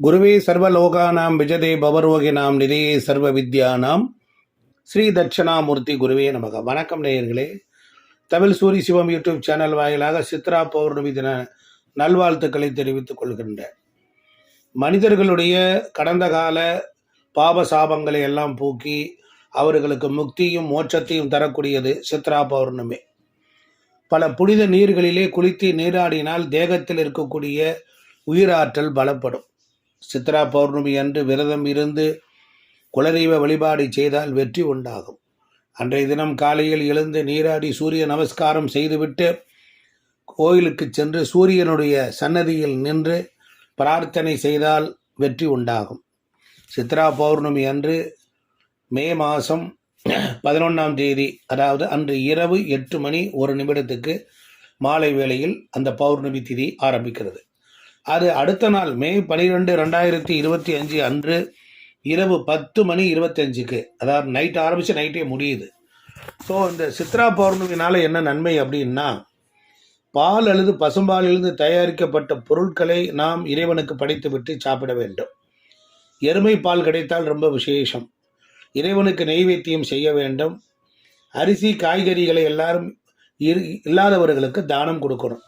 குருவே சர்வலோகானாம் விஜதே பவரோகினாம் நிதியே சர்வ வித்யானாம் ஸ்ரீ தட்சிணாமூர்த்தி குருவே நமக. வணக்கம் நேயர்களே. தமிழ் சூரி சிவம் யூடியூப் சேனல் வாயிலாக சித்ரா பௌர்ணமி தின நல்வாழ்த்துக்களை தெரிவித்துக் கொள்கின்ற மனிதர்களுடைய கடந்த கால பாப சாபங்களை எல்லாம் போக்கி அவர்களுக்கு முக்தியும் மோட்சத்தையும் தரக்கூடியது சித்ரா பௌர்ணமி. பல புனித நீர்களிலே குளித்து நீராடினால் தேகத்தில் இருக்கக்கூடிய உயிராற்றல் பலப்படும். சித்ரா பௌர்ணமி அன்று விரதம் இருந்து குலதெய்வ வழிபாடு செய்தால் வெற்றி உண்டாகும். அன்றைய தினம் காலையில் எழுந்து நீராடி சூரிய நமஸ்காரம் செய்துவிட்டு கோயிலுக்கு சென்று சூரியனுடைய சன்னதியில் நின்று பிரார்த்தனை செய்தால் வெற்றி உண்டாகும். சித்ரா பௌர்ணமி அன்று மே மாதம் பதினொன்றாம் தேதி அதாவது அன்று இரவு எட்டு மணி ஒரு நிமிடத்துக்கு மாலை வேளையில் அந்த பௌர்ணமி திதி ஆரம்பிக்கிறது. அது அடுத்த நாள் மே பனிரெண்டு ரெண்டாயிரத்தி இருபத்தி அஞ்சு அன்று இரவு பத்து மணி இருபத்தஞ்சுக்கு அதாவது நைட் ஆரம்பித்து நைட்டே முடியுது. ஸோ இந்த சித்ரா பௌர்ணமினால் என்ன நன்மை அப்படின்னா பால் அல்லது பசும்பாலிலிருந்து தயாரிக்கப்பட்ட பொருட்களை நாம் இறைவனுக்கு படைத்துவிட்டு சாப்பிட வேண்டும். எருமை பால் கிடைத்தால் ரொம்ப விசேஷம். இறைவனுக்கு நெய்வேத்தியம் செய்ய வேண்டும். அரிசி காய்கறிகளை எல்லாரும் இரு இல்லாதவர்களுக்கு தானம் கொடுக்கணும்.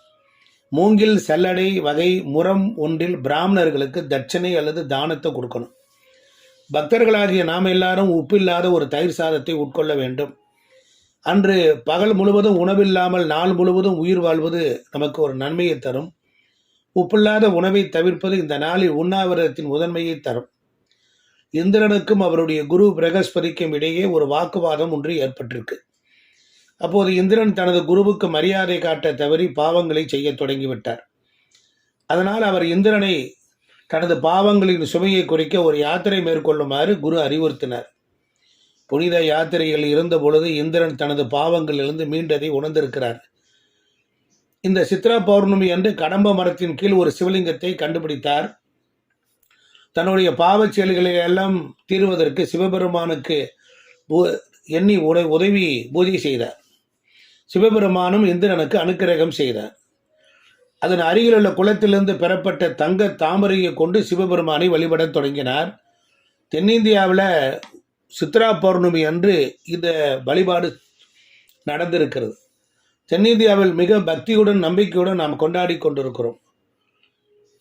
மூங்கில் செல்லடை வகை முறம் ஒன்றில் பிராமணர்களுக்கு தட்சணை அல்லது தானத்தை கொடுக்கணும். பக்தர்களாகிய நாம் எல்லாரும் உப்பில்லாத ஒரு தயிர் சாதத்தை உட்கொள்ள வேண்டும். அன்று பகல் முழுவதும் உணவில்லாமல் நாள் முழுவதும் உயிர் வாழ்வது நமக்கு ஒரு நன்மையை தரும். உப்பில்லாத உணவை தவிர்ப்பது இந்த நாளில் உண்ணாவிரதத்தின் முதன்மையை தரும். இந்திரனுக்கும் அவருடைய குரு பிரகஸ்பதிக்கும் இடையே ஒரு வாக்குவாதம் ஒன்று ஏற்பட்டிருக்கு. அப்போது இந்திரன் தனது குருவுக்கு மரியாதை காட்ட தவறி பாவங்களை செய்ய தொடங்கிவிட்டார். அதனால் அவர் இந்திரனை தனது பாவங்களின் சுமையை குறைக்க ஒரு யாத்திரை மேற்கொள்ளுமாறு குரு அறிவுறுத்தினார். புனித யாத்திரையில் இருந்த பொழுது இந்திரன் தனது பாவங்களிலிருந்து மீண்டதை உணர்ந்திருக்கிறார். இந்த சித்ரா பௌர்ணமி அன்று கடம்ப மரத்தின் கீழ் ஒரு சிவலிங்கத்தை கண்டுபிடித்தார். தன்னுடைய பாவச் செயல்களை எல்லாம் தீர்வதற்கு சிவபெருமானுக்கு எண்ணி உதவி பூஜை செய்தார். சிவபெருமானும் இந்திரனுக்கு அனுக்கிரகம் செய்தார். அதன் அருகில் உள்ள குளத்திலிருந்து பெறப்பட்ட தங்க தாமரையை கொண்டு சிவபெருமானை வழிபடத் தொடங்கினார். தென்னிந்தியாவில் சித்ரா பௌர்ணமி அன்று இந்த வழிபாடு நடந்திருக்கிறது. தென்னிந்தியாவில் மிக பக்தியுடன் நம்பிக்கையுடன் நாம் கொண்டாடி கொண்டிருக்கிறோம்.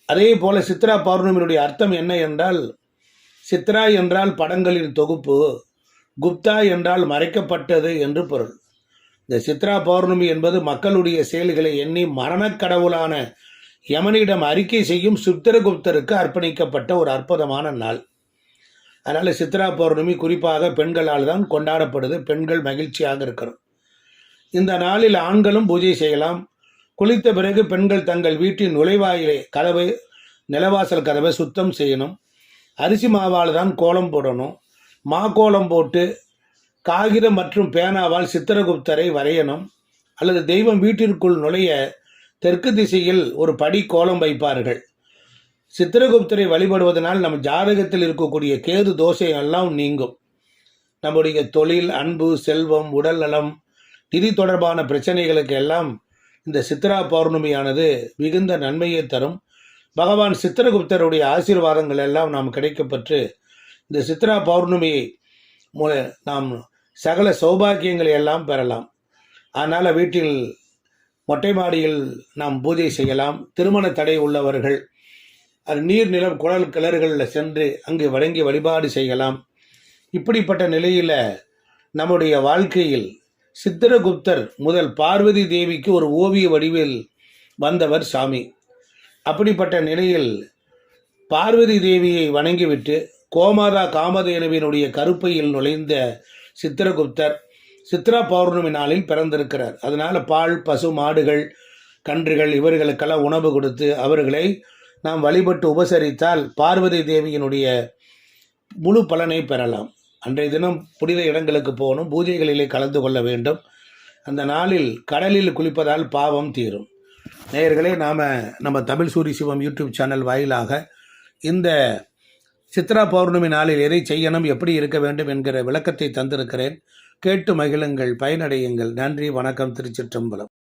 அதே போல சித்ரா பௌர்ணமியினுடைய அர்த்தம் என்ன என்றால் சித்ரா என்றால் படங்களின் தொகுப்பு குப்தா என்றால் மறைக்கப்பட்டது என்று பொருள். இந்த சித்ரா பௌர்ணமி என்பது மக்களுடைய செயல்களை எண்ணி மரணக் கடவுளான யமனிடம் அறிக்கை செய்யும் சித்திரகுப்தருக்கு அர்ப்பணிக்கப்பட்ட ஒரு அற்புதமான நாள். அதனால் சித்ரா பௌர்ணமி குறிப்பாக பெண்களால் தான் கொண்டாடப்படுது. பெண்கள் மகிழ்ச்சியாக இருக்கிறோம் இந்த நாளில் ஆண்களும் பூஜை செய்யலாம். குளித்த பிறகு பெண்கள் தங்கள் வீட்டின் நுழைவாயிலை கதவை நிலவாசல் கதவை சுத்தம் செய்யணும். அரிசி மாவால் தான் கோலம் போடணும். மா கோலம் போட்டு காகிதம் மற்றும் பேனாவால் சித்திரகுப்தரை வரையணும். அல்லது தெய்வம் வீட்டிற்குள் நுழைய தெற்கு திசையில் ஒரு படி கோலம் வைப்பார்கள். சித்திரகுப்தரை வழிபடுவதனால் நம் ஜாதகத்தில் இருக்கக்கூடிய கேது தோசை எல்லாம் நீங்கும். நம்முடைய தொழில் அன்பு செல்வம் உடல் நலம் நிதி தொடர்பான பிரச்சனைகளுக்கு எல்லாம் இந்த சித்ரா பௌர்ணமியானது மிகுந்த நன்மையை தரும். பகவான் சித்திரகுப்தருடைய ஆசீர்வாதங்கள் எல்லாம் நாம் கிடைக்கப்பெற்று இந்த சித்ரா பௌர்ணமியை மூல- நாம் சகல சௌபாக்கியங்களை எல்லாம் பெறலாம். அதனால் வீட்டில் மொட்டை மாடியில் நாம் பூஜை செய்யலாம். திருமண தடை உள்ளவர்கள் அது நீர் நிலம் குழல் கிணறுகளில் சென்று அங்கு வணங்கி வழிபாடு செய்யலாம். இப்படிப்பட்ட நிலையில் நம்முடைய வாழ்க்கையில் சித்திரகுப்தர் முதல் பார்வதி தேவிக்கு ஒரு ஓவிய வடிவில் வந்தவர் சாமி. அப்படிப்பட்ட நிலையில் பார்வதி தேவியை வணங்கிவிட்டு கோமாதா காமதேனுவினுடைய கருப்பையில் நுழைந்த சித்திரகுப்தர் சித்ரா பௌர்ணமி நாளில் பிறந்திருக்கிறார். அதனால் பால் பசு மாடுகள் கன்றுகள் இவர்களுக்கெல்லாம் உணவு கொடுத்து அவர்களை நாம் வழிபட்டு உபசரித்தால் பார்வதி தேவியினுடைய முழு பலனை பெறலாம். அன்றைய தினம் புனித இடங்களுக்கு போகணும் பூஜைகளிலே கலந்து கொள்ள வேண்டும். அந்த நாளில் கடலில் குளிப்பதால் பாவம் தீரும். நேயர்களே நாம் நம்ம தமிழ் சூரி சிவம் யூடியூப் சேனல் வாயிலாக இந்த சித்ரா பௌர்ணமி நாளில் எதை செய்யணும் எப்படி இருக்க வேண்டும் என்கிற விளக்கத்தை தந்திருக்கிறேன். கேட்டு மகிழுங்கள் பயனடையுங்கள். நன்றி வணக்கம் திருச்சிற்றம்பலம்.